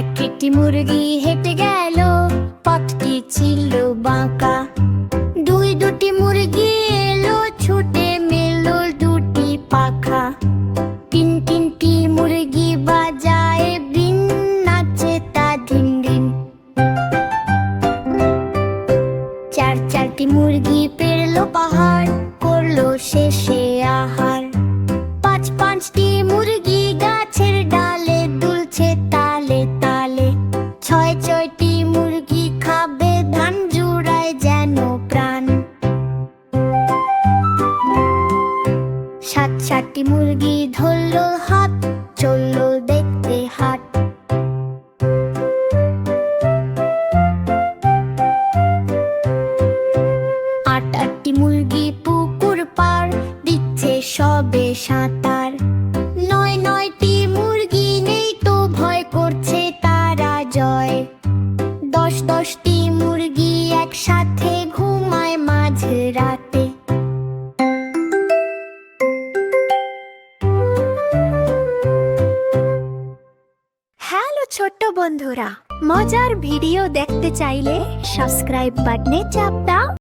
একটি মুরগি হেঁটে গেল, পথটি ছিল বাঁকা। দুই দুটি মুরগি এলো, ছুটে মেলো দুটি পাখা। তিন তিনটি মুরগি বাজায়, বিন নাচে তা দিন দিন। চার চারটি মুরগি পেরলো পাহাড়, করল শেষে আহার। পাঁচ পাঁচটি মুরগি সাতটি মুরগি ধরলো হাত, চলল দেখতে হাট। আট, আটটি মুরগি পুকুর পার, দিচ্ছে সবে সাঁতার। নয়, নয়টি মুরগি নেই তো ভয় করছে তারা জয়। দশ, দশটি মুরগি একসাথে ছোট্ট বন্ধুরা মজার ভিডিও দেখতে চাইলে সাবস্ক্রাইব বাটনে চাপ দাও।